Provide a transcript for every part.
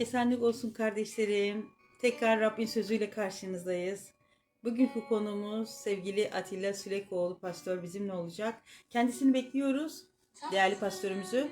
Esenlik olsun kardeşlerim. Tekrar Rabbin sözüyle karşınızdayız. Bugünkü konumuz sevgili Atilla Sülekoğlu pastör bizimle olacak. Kendisini bekliyoruz. Değerli pastörümüzü.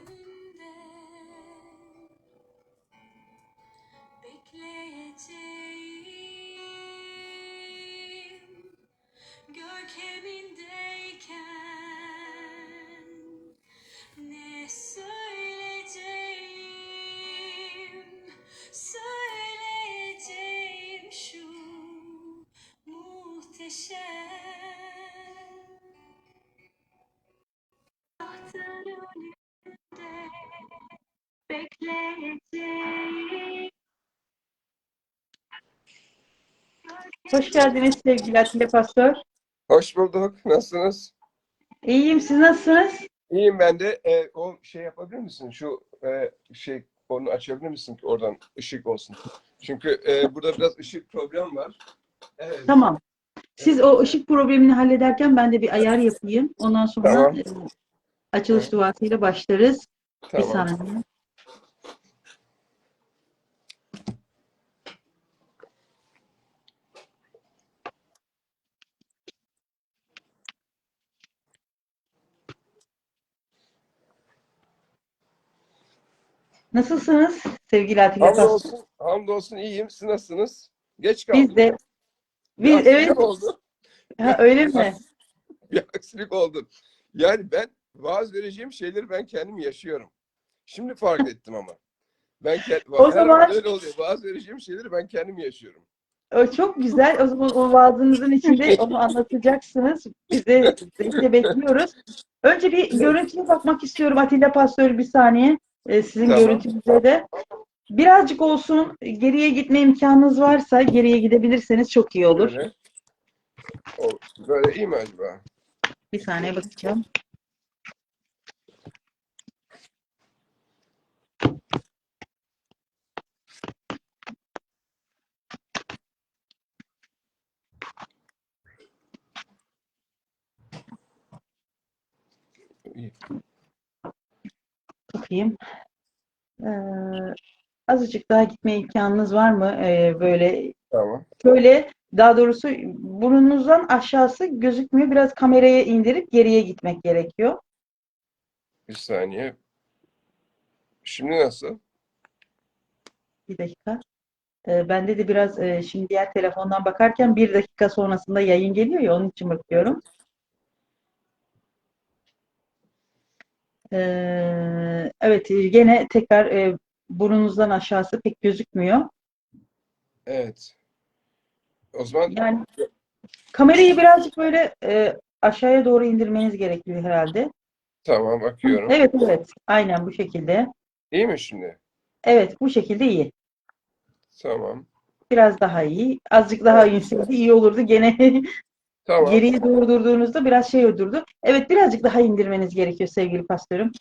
Hoş geldiniz sevgili Atilla pastör. Hoş bulduk. Nasılsınız? İyiyim siz nasılsınız? İyiyim ben de. E, o şey yapabilir misin? Şu e, şey onu açabilir misin ki oradan ışık olsun? Çünkü e, burada biraz ışık problem var. Evet. Tamam. Siz o ışık problemini hallederken ben de bir ayar yapayım. Ondan sonra Tamam. e, açılış duasıyla başlarız. Bir Tamam. saniye. Nasılsınız sevgili Atilla? Hamdolsun, hamdolsun iyiyim. Siz nasılsınız? Geç kaldım. Biz de Bir biz aksilik evet oldu. ha, öyle mi? Bir aksilik oldu. Yani ben vaaz vereceğim şeyleri ben kendim yaşıyorum. Şimdi fark ettim ama. Ben kend- O zaman- an öyle oluyor. Vaaz vereceğim şeyleri ben kendim yaşıyorum. O çok güzel. O zaman o vaazınızın içinde onu anlatacaksınız. Biz de, biz de bekliyoruz. Önce bir görüntüye bakmak istiyorum Atilla Pastör bir saniye. Ee, sizin Tamam. görüntünüze de. Birazcık olsun geriye gitme imkanınız varsa geriye gidebilirseniz çok iyi olur. Böyle. O, böyle iyi mi acaba? Bir saniye bakacağım. İyi. Bakayım. Ee, azıcık daha gitme imkanınız var mı? Ee, böyle Tamam. Şöyle daha doğrusu burnunuzdan aşağısı gözükmüyor. Biraz kameraya indirip geriye gitmek gerekiyor. Bir saniye. Şimdi nasıl? Bir dakika. Ee, bende de biraz e, şimdi diğer telefondan bakarken bir dakika sonrasında yayın geliyor ya onun için bakıyorum. Ee, evet gene tekrar e, burnunuzdan aşağısı pek gözükmüyor. Evet. O zaman Yani kamerayı birazcık böyle e, aşağıya doğru indirmeniz gerekiyor herhalde. tamam bakıyorum. Evet evet aynen bu şekilde. İyi mi şimdi? Evet bu şekilde iyi. Tamam. Biraz daha iyi. Azıcık daha inseydi iyi olurdu. Gene Tamam. geriye doğru durduğunuzda biraz şey durdu. Evet birazcık daha indirmeniz gerekiyor sevgili pastörüm.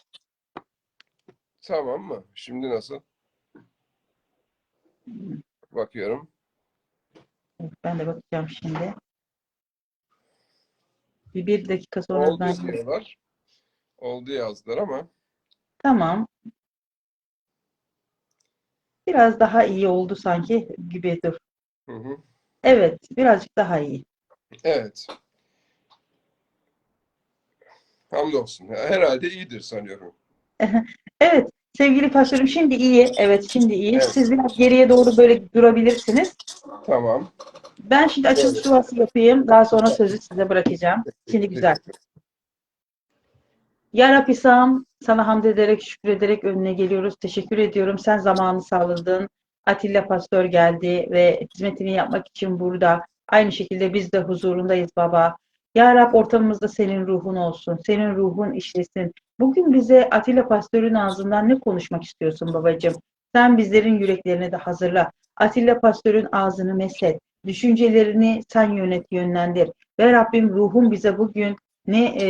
Tamam mı? Şimdi nasıl? Bakıyorum. Ben de bakacağım şimdi. Bir, bir dakika sonra Oldu ben... diyorlar. Oldu yazdılar ama Tamam. Biraz daha iyi oldu sanki gibi dur. hı hı. Evet birazcık daha iyi. Evet. Hamdolsun. Herhalde iyidir sanıyorum. Evet sevgili pastörüm şimdi iyi. Evet şimdi iyi. Evet. Siz biraz geriye doğru böyle durabilirsiniz. Tamam. Ben şimdi açılış Evet. duası yapayım. Daha sonra sözü size bırakacağım. Şimdi güzel. Ya Rabbi Sam, sana hamd ederek, şükrederek önüne geliyoruz. Teşekkür ediyorum. Sen zamanı sağladın. Atilla Pastör geldi ve hizmetini yapmak için burada. Aynı şekilde biz de huzurundayız baba. Ya Rab ortamımızda senin ruhun olsun. Senin ruhun işlesin. Bugün bize Atilla Pastör'ün ağzından ne konuşmak istiyorsun babacığım? Sen bizlerin yüreklerini de hazırla. Atilla Pastör'ün ağzını meset. Düşüncelerini sen yönet, yönlendir. Ve Rabbim ruhun bize bugün ne e,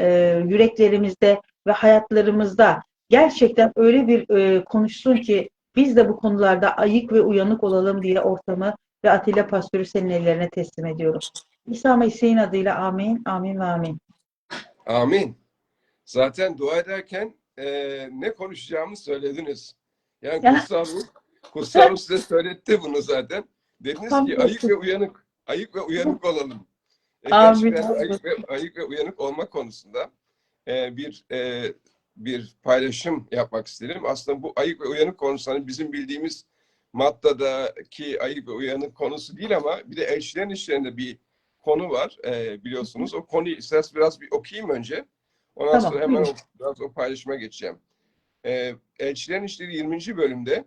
e, yüreklerimizde ve hayatlarımızda gerçekten öyle bir e, konuşsun ki biz de bu konularda ayık ve uyanık olalım diye ortamı ve Atilla Pastör'ü senin ellerine teslim ediyorum. İsa Mesih'in adıyla amin, amin ve amin. Amin. Zaten dua ederken e, ne konuşacağımı söylediniz. Yani Ya. kutsal ruh Kutsal Ruh size söyletti bunu zaten. Dediniz ki ayık ve uyanık. Ayık ve uyanık olalım. E, Amin. ayık ve, ayık ve uyanık olma konusunda e, bir e, bir paylaşım yapmak istedim. Aslında bu ayık ve uyanık konusu hani bizim bildiğimiz Matta'daki ayık ve uyanık konusu değil ama bir de elçilerin işlerinde bir konu var e, biliyorsunuz. O konuyu isterseniz biraz bir okuyayım önce. Ondan Tamam, sonra hemen o, biraz o paylaşıma geçeceğim. E, elçilerin işleri 20. bölümde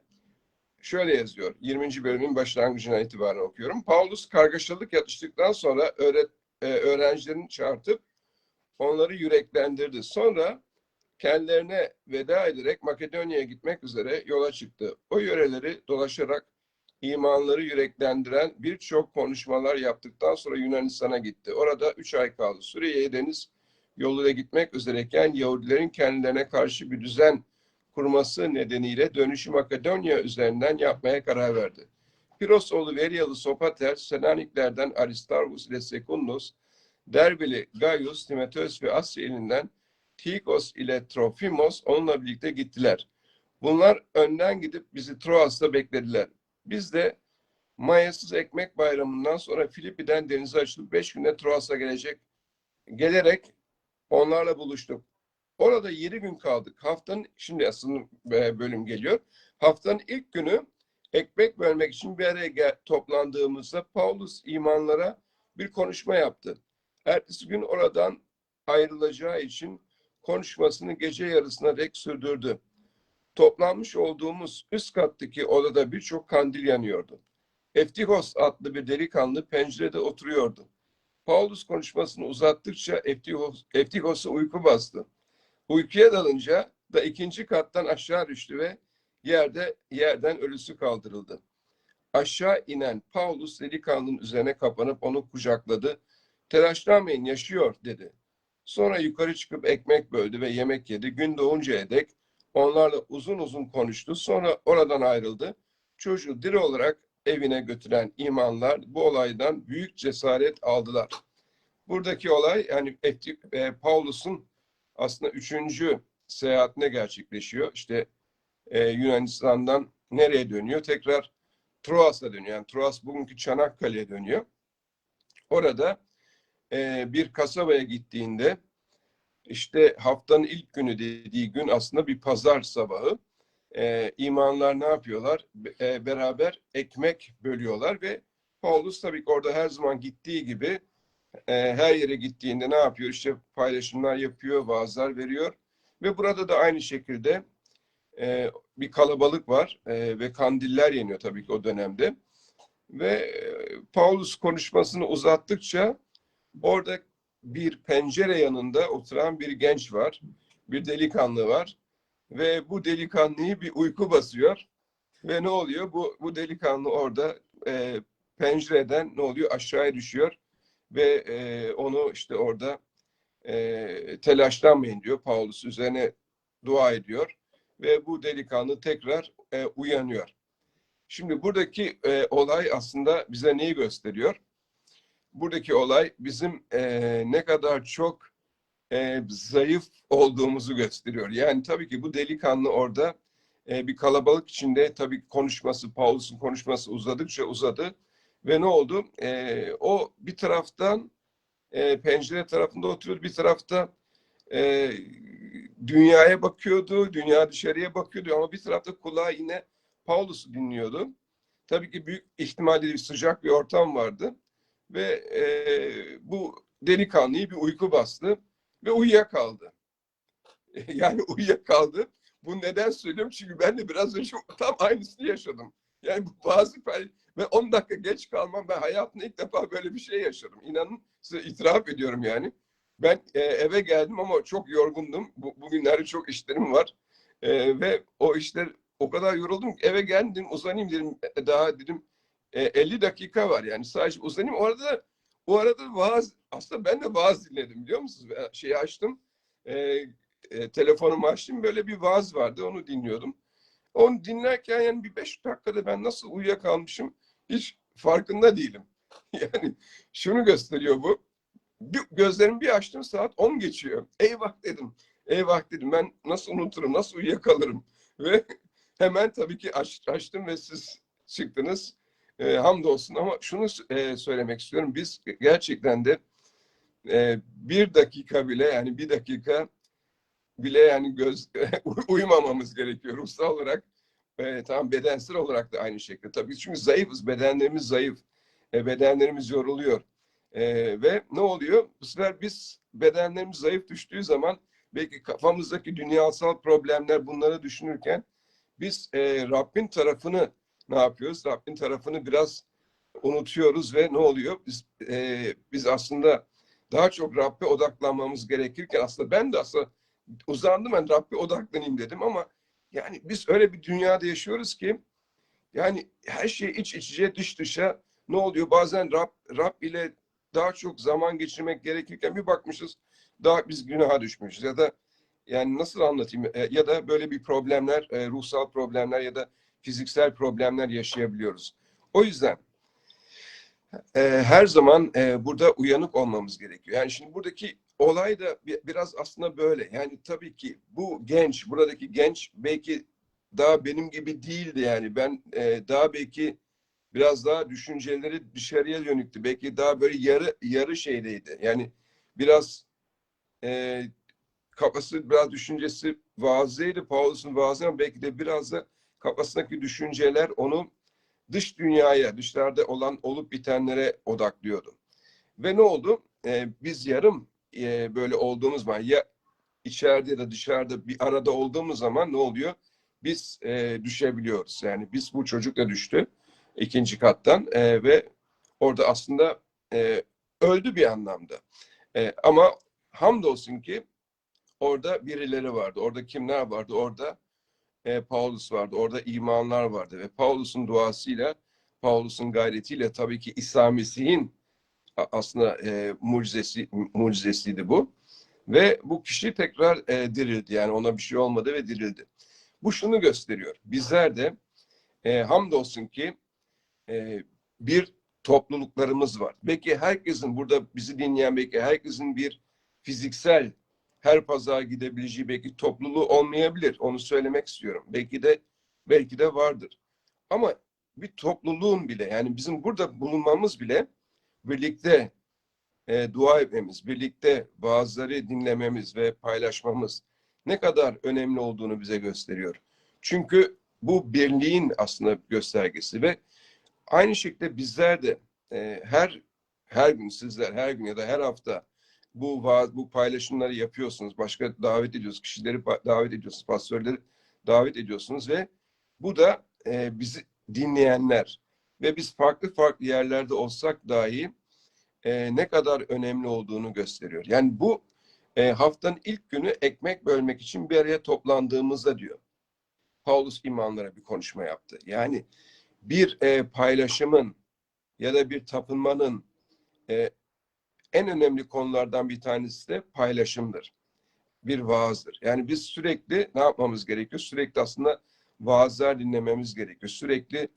şöyle yazıyor. 20. bölümün başlangıcına itibaren okuyorum. Paulus kargaşalık yatıştıktan sonra öğret, e, öğrencilerini çağırtıp onları yüreklendirdi. Sonra kendilerine veda ederek Makedonya'ya gitmek üzere yola çıktı. O yöreleri dolaşarak imanları yüreklendiren birçok konuşmalar yaptıktan sonra Yunanistan'a gitti. Orada üç ay kaldı. Suriye'ye deniz yoluyla gitmek üzereyken Yahudilerin kendilerine karşı bir düzen kurması nedeniyle dönüşü Makedonya üzerinden yapmaya karar verdi. Piros oğlu Veriyalı Sopater, Selaniklerden Aristarchus ile Secundus, Derbili Gaius, Timoteus ve Asya elinden Tikos ile Trofimos onunla birlikte gittiler. Bunlar önden gidip bizi Troas'ta beklediler. Biz de mayasız ekmek bayramından sonra Filipi'den denize açılıp beş günde Troas'a gelecek gelerek onlarla buluştuk. Orada yedi gün kaldık. Haftanın, şimdi aslında e, bölüm geliyor. Haftanın ilk günü ekmek bölmek için bir araya toplandığımızda Paulus imanlara bir konuşma yaptı. Ertesi gün oradan ayrılacağı için konuşmasını gece yarısına dek sürdürdü. Toplanmış olduğumuz üst kattaki odada birçok kandil yanıyordu. Eftikos adlı bir delikanlı pencerede oturuyordu. Paulus konuşmasını uzattıkça Eftikos, Eftikos'u uyku bastı. Uykuya dalınca da ikinci kattan aşağı düştü ve yerde yerden ölüsü kaldırıldı. Aşağı inen Paulus delikanlının üzerine kapanıp onu kucakladı. Telaşlanmayın yaşıyor dedi. Sonra yukarı çıkıp ekmek böldü ve yemek yedi. Gün doğuncaya dek onlarla uzun uzun konuştu. Sonra oradan ayrıldı. Çocuğu diri olarak evine götüren imanlar bu olaydan büyük cesaret aldılar. Buradaki olay yani e, Paulus'un aslında üçüncü seyahatine gerçekleşiyor. İşte e, Yunanistan'dan nereye dönüyor? Tekrar Troas'a dönüyor. Yani Troas bugünkü Çanakkale'ye dönüyor. Orada e, bir kasabaya gittiğinde işte haftanın ilk günü dediği gün aslında bir pazar sabahı. E, imanlar ne yapıyorlar? E, beraber ekmek bölüyorlar ve Paulus tabii ki orada her zaman gittiği gibi her yere gittiğinde ne yapıyor? İşte paylaşımlar yapıyor, vaazlar veriyor. Ve burada da aynı şekilde bir kalabalık var ve kandiller yanıyor tabii ki o dönemde. Ve Paulus konuşmasını uzattıkça orada bir pencere yanında oturan bir genç var, bir delikanlı var ve bu delikanlıyı bir uyku basıyor ve ne oluyor? Bu bu delikanlı orada e, pencereden ne oluyor? Aşağıya düşüyor ve e, onu işte orada e, telaşlanmayın diyor Paulus üzerine dua ediyor ve bu delikanlı tekrar e, uyanıyor. Şimdi buradaki e, olay aslında bize neyi gösteriyor? Buradaki olay bizim e, ne kadar çok e, zayıf olduğumuzu gösteriyor. Yani tabii ki bu delikanlı orada e, bir kalabalık içinde tabii konuşması, Paulus'un konuşması uzadıkça uzadı ve ne oldu? E, o bir taraftan e, pencere tarafında oturuyordu, bir tarafta e, dünyaya bakıyordu, dünya dışarıya bakıyordu ama bir tarafta kulağı yine Paulus'u dinliyordu. Tabii ki büyük ihtimalle bir sıcak bir ortam vardı ve e, bu delikanlıyı bir uyku bastı ve uyuyakaldı. Yani uyuyakaldı. Bu neden söylüyorum? Çünkü ben de biraz önce tam aynısını yaşadım. Yani bazı ve 10 dakika geç kalmam ben hayatımda ilk defa böyle bir şey yaşadım. İnanın size itiraf ediyorum yani. Ben e, eve geldim ama çok yorgundum. Bu, bugünlerde çok işlerim var. E, ve o işler o kadar yoruldum ki eve geldim uzanayım dedim. E, Daha dedim e, 50 dakika var yani sadece uzanayım. O arada o arada vaaz aslında ben de vaaz dinledim biliyor musunuz? Şeyi açtım. E, e, telefonumu açtım. Böyle bir vaaz vardı. Onu dinliyordum. Onu dinlerken yani bir beş dakikada ben nasıl uyuyakalmışım hiç farkında değilim. Yani şunu gösteriyor bu. Bir, gözlerimi bir açtım saat 10 geçiyor. Eyvah dedim. Eyvah dedim ben nasıl unuturum, nasıl uyuyakalırım. Ve hemen tabii ki aç, açtım ve siz çıktınız. E, hamdolsun ama şunu e, söylemek istiyorum. Biz gerçekten de e, bir dakika bile yani bir dakika bile yani göz uyumamamız gerekiyor ruhsal olarak. E, tamam bedensel olarak da aynı şekilde. Tabii çünkü zayıfız. Bedenlerimiz zayıf. E, bedenlerimiz yoruluyor. E, ve ne oluyor? Bu sefer biz bedenlerimiz zayıf düştüğü zaman belki kafamızdaki dünyasal problemler bunları düşünürken biz e, Rabbin tarafını ne yapıyoruz? Rabbin tarafını biraz unutuyoruz ve ne oluyor? Biz e, biz aslında daha çok Rabbe odaklanmamız gerekirken aslında ben de aslında uzandım ben Rabbe odaklanayım dedim ama yani biz öyle bir dünyada yaşıyoruz ki yani her şey iç içe dış dışa ne oluyor? Bazen Rab, Rab ile daha çok zaman geçirmek gerekirken bir bakmışız daha biz günaha düşmüşüz ya da yani nasıl anlatayım E, ya da böyle bir problemler e, ruhsal problemler ya da fiziksel problemler yaşayabiliyoruz. O yüzden e, her zaman e, burada uyanık olmamız gerekiyor. Yani şimdi buradaki olay da bi- biraz aslında böyle. Yani tabii ki bu genç, buradaki genç belki daha benim gibi değildi yani. Ben e, daha belki biraz daha düşünceleri dışarıya dönüktü. Belki daha böyle yarı yarı şeydeydi. Yani biraz e, kafası biraz düşüncesi vaziydi. Paulus'un vaazı ama belki de biraz da kafasındaki düşünceler onu dış dünyaya, dışarıda olan olup bitenlere odaklıyordu. Ve ne oldu? E, biz yarım e, böyle olduğumuz zaman ya içeride ya da dışarıda bir arada olduğumuz zaman ne oluyor? Biz e, düşebiliyoruz. Yani biz bu çocuk da düştü ikinci kattan e, ve orada aslında e, öldü bir anlamda. E, ama hamdolsun ki orada birileri vardı. Orada kimler vardı? Orada e, Paulus vardı. Orada imanlar vardı ve Paulus'un duasıyla, Paulus'un gayretiyle tabii ki İsa Mesih'in aslında e, mucizesi mucizesiydi bu. Ve bu kişi tekrar e, dirildi. Yani ona bir şey olmadı ve dirildi. Bu şunu gösteriyor. Bizler de e, hamdolsun ki e, bir topluluklarımız var. Belki herkesin burada bizi dinleyen belki herkesin bir fiziksel her pazar gidebileceği belki topluluğu olmayabilir. Onu söylemek istiyorum. Belki de belki de vardır. Ama bir topluluğun bile yani bizim burada bulunmamız bile birlikte e, dua etmemiz, birlikte vaazları dinlememiz ve paylaşmamız ne kadar önemli olduğunu bize gösteriyor. Çünkü bu birliğin aslında göstergesi ve aynı şekilde bizler de e, her her gün sizler her gün ya da her hafta bu bu paylaşımları yapıyorsunuz. Başka davet ediyorsunuz. Kişileri davet ediyorsunuz. Pastörleri davet ediyorsunuz ve bu da e, bizi dinleyenler ve biz farklı farklı yerlerde olsak dahi e, ne kadar önemli olduğunu gösteriyor. Yani bu e, haftanın ilk günü ekmek bölmek için bir araya toplandığımızda diyor. Paulus imanlara bir konuşma yaptı. Yani bir e, paylaşımın ya da bir tapınmanın e, en önemli konulardan bir tanesi de paylaşımdır. Bir vaazdır. Yani biz sürekli ne yapmamız gerekiyor? Sürekli aslında vaazlar dinlememiz gerekiyor. Sürekli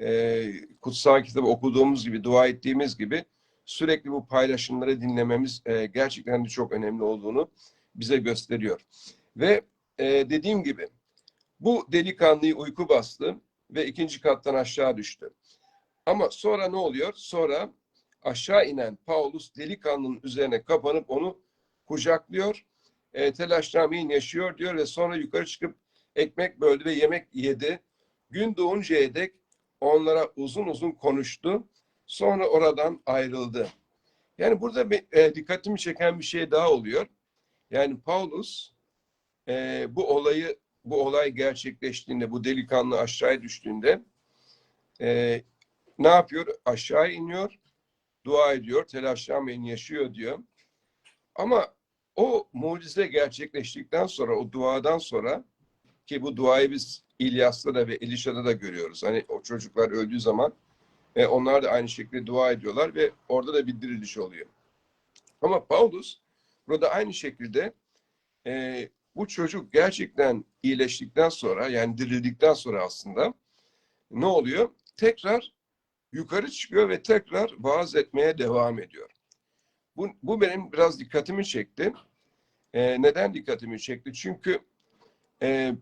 e, kutsal kitabı okuduğumuz gibi, dua ettiğimiz gibi sürekli bu paylaşımları dinlememiz e, gerçekten de çok önemli olduğunu bize gösteriyor. Ve e, dediğim gibi bu delikanlıyı uyku bastı ve ikinci kattan aşağı düştü. Ama sonra ne oluyor? Sonra aşağı inen Paulus delikanlının üzerine kapanıp onu kucaklıyor. E, telaşlanmayın yaşıyor diyor ve sonra yukarı çıkıp ekmek böldü ve yemek yedi. Gün doğuncaya dek onlara uzun uzun konuştu. Sonra oradan ayrıldı. Yani burada bir, e, dikkatimi çeken bir şey daha oluyor. Yani Paulus e, bu olayı bu olay gerçekleştiğinde, bu delikanlı aşağıya düştüğünde e, ne yapıyor? Aşağı iniyor, dua ediyor, telaşlanmayın yaşıyor diyor. Ama o mucize gerçekleştikten sonra, o duadan sonra ki bu duayı biz İlyas'ta da ve Elişa'da da görüyoruz. Hani o çocuklar öldüğü zaman e, onlar da aynı şekilde dua ediyorlar ve orada da bir diriliş oluyor. Ama Paulus burada aynı şekilde e, bu çocuk gerçekten iyileştikten sonra yani dirildikten sonra aslında ne oluyor? Tekrar yukarı çıkıyor ve tekrar vaaz etmeye devam ediyor. Bu, bu benim biraz dikkatimi çekti. E, neden dikkatimi çekti? Çünkü e,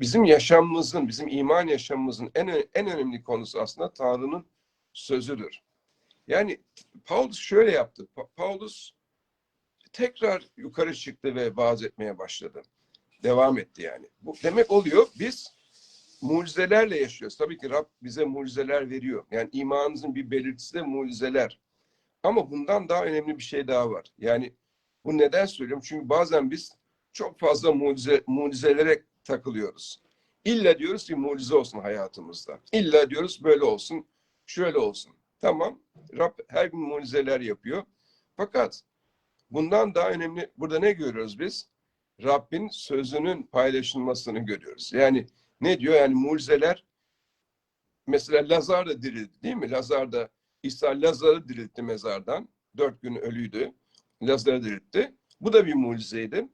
bizim yaşamımızın, bizim iman yaşamımızın en en önemli konusu aslında Tanrı'nın sözüdür. Yani Paulus şöyle yaptı. Pa- Paulus tekrar yukarı çıktı ve vaaz etmeye başladı. Devam etti yani. Bu demek oluyor biz mucizelerle yaşıyoruz. Tabii ki Rab bize mucizeler veriyor. Yani imanımızın bir belirtisi de mucizeler. Ama bundan daha önemli bir şey daha var. Yani bu neden söylüyorum? Çünkü bazen biz çok fazla mucize, mucizelere takılıyoruz. İlla diyoruz ki mucize olsun hayatımızda. İlla diyoruz böyle olsun, şöyle olsun. Tamam, Rab her gün mucizeler yapıyor. Fakat bundan daha önemli, burada ne görüyoruz biz? Rabbin sözünün paylaşılmasını görüyoruz. Yani ne diyor? Yani mucizeler, mesela Lazar da dirildi değil mi? Lazar da, İsa Lazar'ı diriltti mezardan. Dört gün ölüydü. Lazar'ı diriltti. Bu da bir mucizeydi.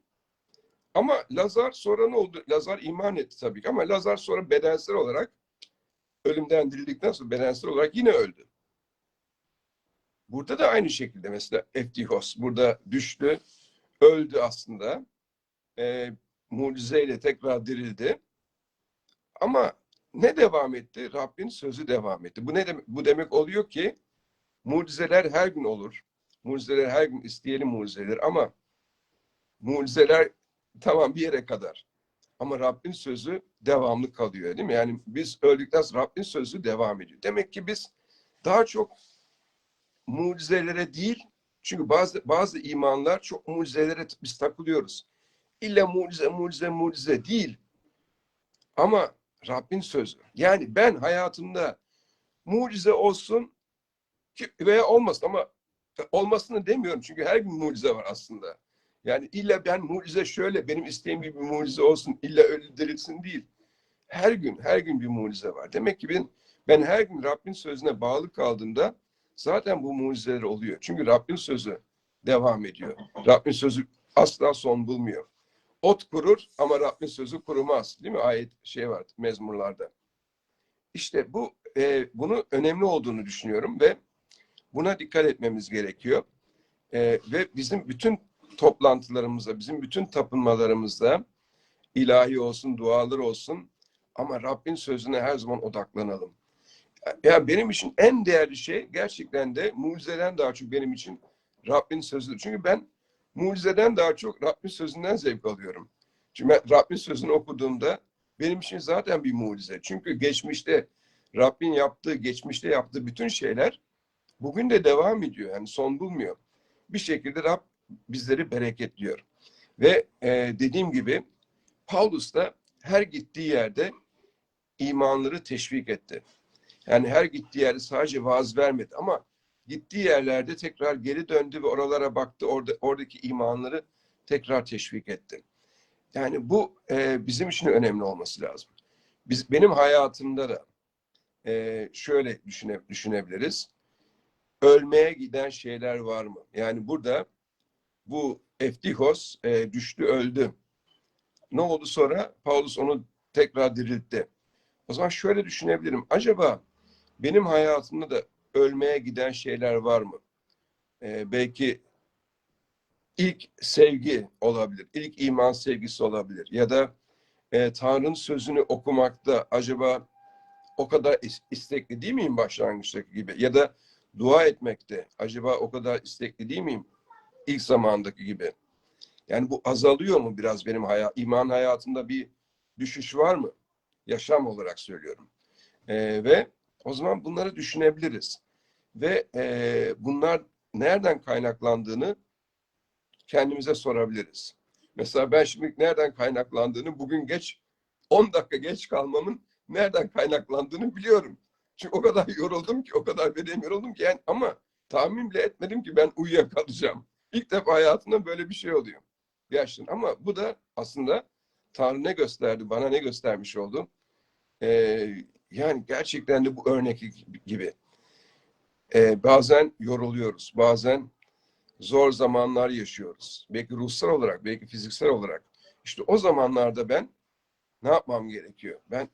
Ama Lazar sonra ne oldu? Lazar iman etti tabii ki ama Lazar sonra bedensel olarak ölümden dirildikten sonra bedensel olarak yine öldü. Burada da aynı şekilde mesela Eftihos burada düştü, öldü aslında. Ee, mucizeyle tekrar dirildi. Ama ne devam etti? Rabbin sözü devam etti. Bu ne demek? Bu demek oluyor ki mucizeler her gün olur. Mucizeler her gün isteyelim mucizeler ama mucizeler tamam bir yere kadar. Ama Rabbin sözü devamlı kalıyor değil mi? Yani biz öldükten sonra Rabbin sözü devam ediyor. Demek ki biz daha çok mucizelere değil çünkü bazı bazı imanlar çok mucizelere biz takılıyoruz. İlla mucize mucize mucize değil. Ama Rabbin sözü. Yani ben hayatımda mucize olsun veya olmasın ama olmasını demiyorum çünkü her gün mucize var aslında. Yani illa ben mucize şöyle benim isteğim gibi bir mucize olsun illa öyle dirilsin değil. Her gün her gün bir mucize var. Demek ki ben ben her gün Rabbin sözüne bağlı kaldığımda zaten bu mucizeler oluyor. Çünkü Rabbin sözü devam ediyor. Rabbin sözü asla son bulmuyor. Ot kurur ama Rabbin sözü kurumaz. Değil mi? Ayet şey var mezmurlarda. İşte bu e, bunu önemli olduğunu düşünüyorum ve buna dikkat etmemiz gerekiyor. E, ve bizim bütün toplantılarımızda, bizim bütün tapınmalarımızda ilahi olsun, dualar olsun ama Rabbin sözüne her zaman odaklanalım. Yani benim için en değerli şey gerçekten de mucizeden daha çok benim için Rabbin sözüdür. Çünkü ben mucizeden daha çok Rabbin sözünden zevk alıyorum. Çünkü ben Rabbin sözünü okuduğumda benim için zaten bir mucize. Çünkü geçmişte Rabbin yaptığı, geçmişte yaptığı bütün şeyler bugün de devam ediyor. Yani son bulmuyor. Bir şekilde Rab bizleri bereketliyor. Ve e, dediğim gibi Paulus da her gittiği yerde imanları teşvik etti. Yani her gittiği yerde sadece vaaz vermedi ama gittiği yerlerde tekrar geri döndü ve oralara baktı. Orada oradaki imanları tekrar teşvik etti. Yani bu e, bizim için önemli olması lazım. Biz benim hayatımda da e, şöyle düşüne, düşünebiliriz. Ölmeye giden şeyler var mı? Yani burada bu Eftihos e, düştü öldü. Ne oldu sonra? Paulus onu tekrar diriltti. O zaman şöyle düşünebilirim. Acaba benim hayatımda da ölmeye giden şeyler var mı? Ee, belki ilk sevgi olabilir, ilk iman sevgisi olabilir ya da e, Tanrı'nın sözünü okumakta acaba o kadar is- istekli değil miyim başlangıçtaki gibi ya da dua etmekte acaba o kadar istekli değil miyim ilk zamandaki gibi? Yani bu azalıyor mu biraz benim hayat, iman hayatımda bir düşüş var mı? Yaşam olarak söylüyorum. Ee, ve o zaman bunları düşünebiliriz. Ve e, bunlar nereden kaynaklandığını kendimize sorabiliriz. Mesela ben şimdi nereden kaynaklandığını bugün geç 10 dakika geç kalmamın nereden kaynaklandığını biliyorum. Çünkü o kadar yoruldum ki, o kadar bedenim yoruldum ki yani ama tahmin bile etmedim ki ben uyuyakalacağım. İlk defa hayatımda böyle bir şey oluyor. Gerçekten ama bu da aslında Tanrı ne gösterdi, bana ne göstermiş oldu. Ee, yani gerçekten de bu örnek gibi. Ee, bazen yoruluyoruz, bazen zor zamanlar yaşıyoruz. Belki ruhsal olarak, belki fiziksel olarak. İşte o zamanlarda ben ne yapmam gerekiyor? Ben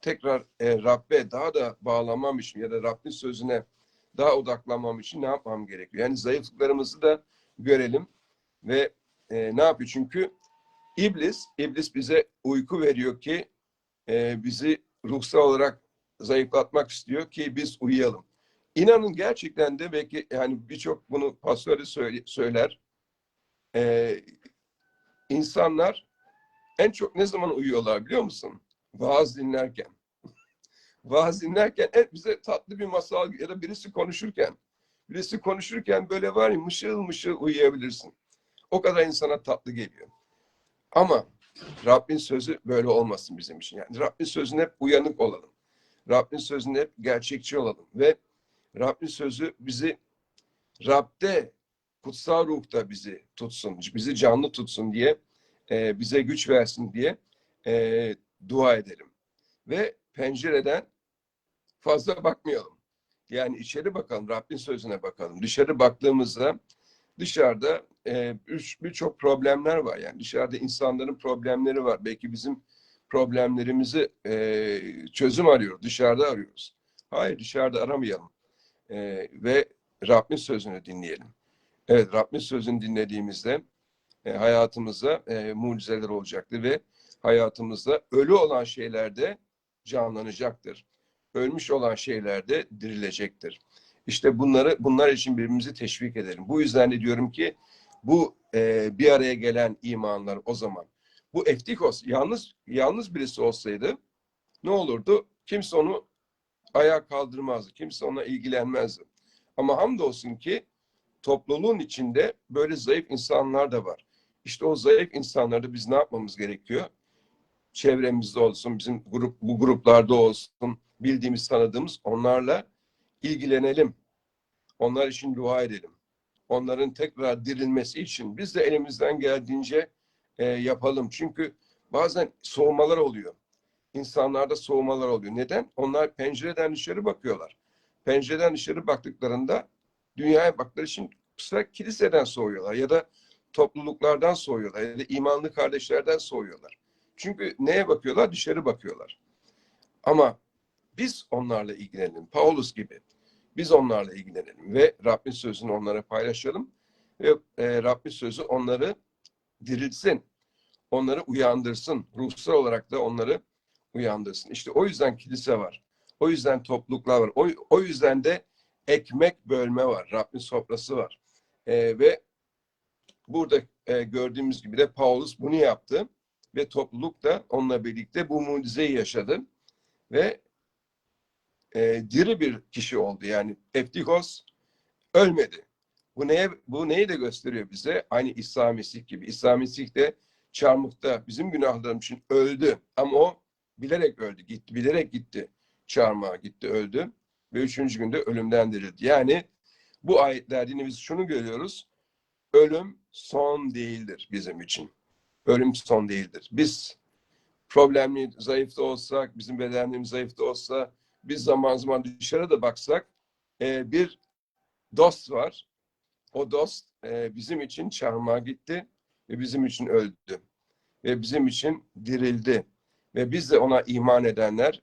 tekrar e, Rabbe daha da bağlanmam için ya da Rabbin sözüne daha odaklanmam için ne yapmam gerekiyor? Yani zayıflıklarımızı da görelim ve e, ne yapıyor? Çünkü iblis, iblis bize uyku veriyor ki e, bizi ruhsal olarak zayıflatmak istiyor ki biz uyuyalım. İnanın gerçekten de belki yani birçok bunu pastörü söyle- söyler. E, insanlar en çok ne zaman uyuyorlar biliyor musun? Vaaz dinlerken. Vaaz dinlerken en bize tatlı bir masal ya da birisi konuşurken birisi konuşurken böyle var ya mışıl mışıl uyuyabilirsin. O kadar insana tatlı geliyor. Ama Rabbin sözü böyle olmasın bizim için. Yani Rabbin sözüne hep uyanık olalım. Rabbin sözüne hep gerçekçi olalım. Ve Rabbin sözü bizi Rab'de, kutsal ruhta bizi tutsun, bizi canlı tutsun diye, e, bize güç versin diye e, dua edelim. Ve pencereden fazla bakmayalım. Yani içeri bakalım, Rabbin sözüne bakalım. Dışarı baktığımızda dışarıda e, bir- birçok problemler var. Yani dışarıda insanların problemleri var. Belki bizim problemlerimizi e, çözüm arıyoruz. Dışarıda arıyoruz. Hayır dışarıda aramayalım. E, ve Rabbin sözünü dinleyelim. Evet Rabbin sözünü dinlediğimizde e, hayatımızda e, mucizeler olacaktır ve hayatımızda ölü olan şeylerde canlanacaktır. Ölmüş olan şeylerde dirilecektir. İşte bunları bunlar için birbirimizi teşvik edelim. Bu yüzden de diyorum ki bu e, bir araya gelen imanlar o zaman bu eftikos yalnız yalnız birisi olsaydı ne olurdu? Kimse onu ayağa kaldırmazdı. Kimse ona ilgilenmezdi. Ama hamdolsun ki topluluğun içinde böyle zayıf insanlar da var. İşte o zayıf insanları biz ne yapmamız gerekiyor? Çevremizde olsun, bizim grup bu gruplarda olsun, bildiğimiz, tanıdığımız onlarla ilgilenelim. Onlar için dua edelim. Onların tekrar dirilmesi için biz de elimizden geldiğince e, yapalım. Çünkü bazen soğumalar oluyor. İnsanlarda soğumalar oluyor. Neden? Onlar pencereden dışarı bakıyorlar. Pencereden dışarı baktıklarında dünyaya baktıkları için sefer kiliseden soğuyorlar ya da topluluklardan soğuyorlar ya da imanlı kardeşlerden soğuyorlar. Çünkü neye bakıyorlar? Dışarı bakıyorlar. Ama biz onlarla ilgilenelim. Paulus gibi. Biz onlarla ilgilenelim ve Rabbin sözünü onlara paylaşalım ve e, Rabbin sözü onları diriltsin. Onları uyandırsın. Ruhsal olarak da onları uyandırsın. İşte o yüzden kilise var. O yüzden topluluklar var. O, o yüzden de ekmek bölme var. Rabbin sofrası var. E, ve burada e, gördüğümüz gibi de Paulus bunu yaptı ve topluluk da onunla birlikte bu mucizeyi yaşadı ve e, diri bir kişi oldu. Yani Eftikos ölmedi. Bu neye bu neyi de gösteriyor bize? Aynı İsa Mesih gibi. İsa Mesih de çarmıhta bizim günahlarım için öldü. Ama o bilerek öldü. Gitti, bilerek gitti. Çarmıha gitti, öldü. Ve üçüncü günde ölümden dirildi. Yani bu ayetlerde biz şunu görüyoruz. Ölüm son değildir bizim için. Ölüm son değildir. Biz problemli, zayıf da olsak, bizim bedenimiz zayıf da olsa, biz zaman zaman dışarı da baksak e, bir dost var. O dost e, bizim için çarmıha gitti ve bizim için öldü. Ve bizim için dirildi. Ve biz de ona iman edenler,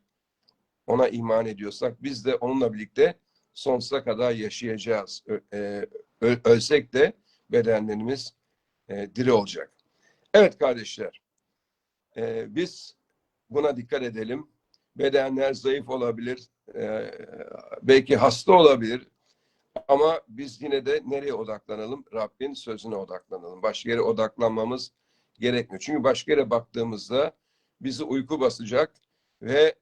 ona iman ediyorsak biz de onunla birlikte sonsuza kadar yaşayacağız. Ö- e, ölsek de bedenlerimiz e, diri olacak. Evet kardeşler, e, biz buna dikkat edelim. Bedenler zayıf olabilir, e, belki hasta olabilir. Ama biz yine de nereye odaklanalım? Rabbin sözüne odaklanalım. Başka yere odaklanmamız gerekmiyor. Çünkü başka yere baktığımızda bizi uyku basacak ve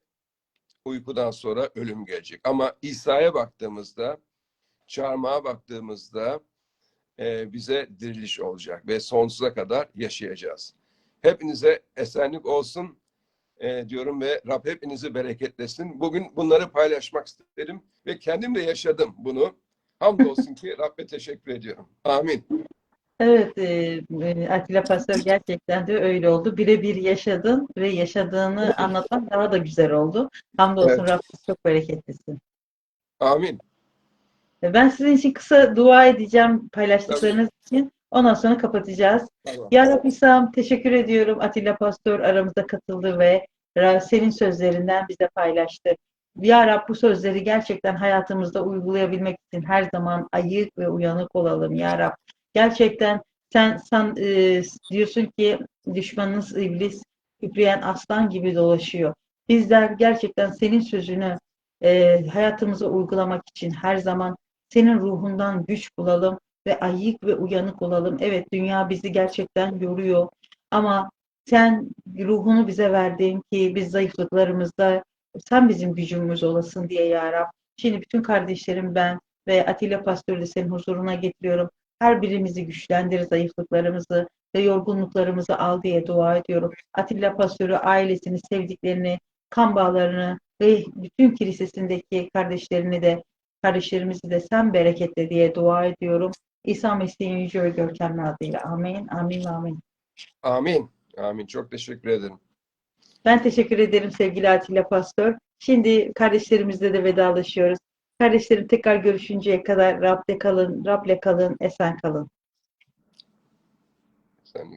uykudan sonra ölüm gelecek. Ama İsa'ya baktığımızda, çarmıha baktığımızda e, bize diriliş olacak ve sonsuza kadar yaşayacağız. Hepinize esenlik olsun e, diyorum ve Rab hepinizi bereketlesin. Bugün bunları paylaşmak istedim ve kendim de yaşadım bunu. Hamdolsun ki Rabbe teşekkür ediyorum. Amin. Evet, e, e, Atilla Pasör gerçekten de öyle oldu. Birebir yaşadın ve yaşadığını anlatmak daha da güzel oldu. Hamdolsun Evet. Rabbimiz çok bereketlisin. Amin. E, Ben sizin için kısa dua edeceğim paylaştıklarınız için. Ondan sonra kapatacağız. Tamam. Ya Rabbi İsa'm teşekkür ediyorum. Atilla Pastör aramıza katıldı ve senin sözlerinden bize paylaştı. Ya Rab bu sözleri gerçekten hayatımızda uygulayabilmek için her zaman ayık ve uyanık olalım Ya Rab. Gerçekten sen, sen e, diyorsun ki düşmanınız iblis küpreyen aslan gibi dolaşıyor. Bizler gerçekten senin sözünü e, hayatımıza uygulamak için her zaman senin ruhundan güç bulalım ve ayık ve uyanık olalım. Evet dünya bizi gerçekten yoruyor ama sen ruhunu bize verdin ki biz zayıflıklarımızda sen bizim gücümüz olasın diye ya Rab. Şimdi bütün kardeşlerim ben ve Atilla Pastörü de senin huzuruna getiriyorum. Her birimizi güçlendir zayıflıklarımızı ve yorgunluklarımızı al diye dua ediyorum. Atilla Pastörü ailesini, sevdiklerini, kan bağlarını ve bütün kilisesindeki kardeşlerini de kardeşlerimizi de sen bereketle diye dua ediyorum. İsa Mesih'in yüce ve görkemli adıyla. Amin, amin, amin. Amin. Amin. Çok teşekkür ederim. Ben teşekkür ederim sevgili Atilla Pastör. Şimdi kardeşlerimizle de vedalaşıyoruz. Kardeşlerim tekrar görüşünceye kadar Rab'de kalın, Rab'le kalın, esen kalın. Sen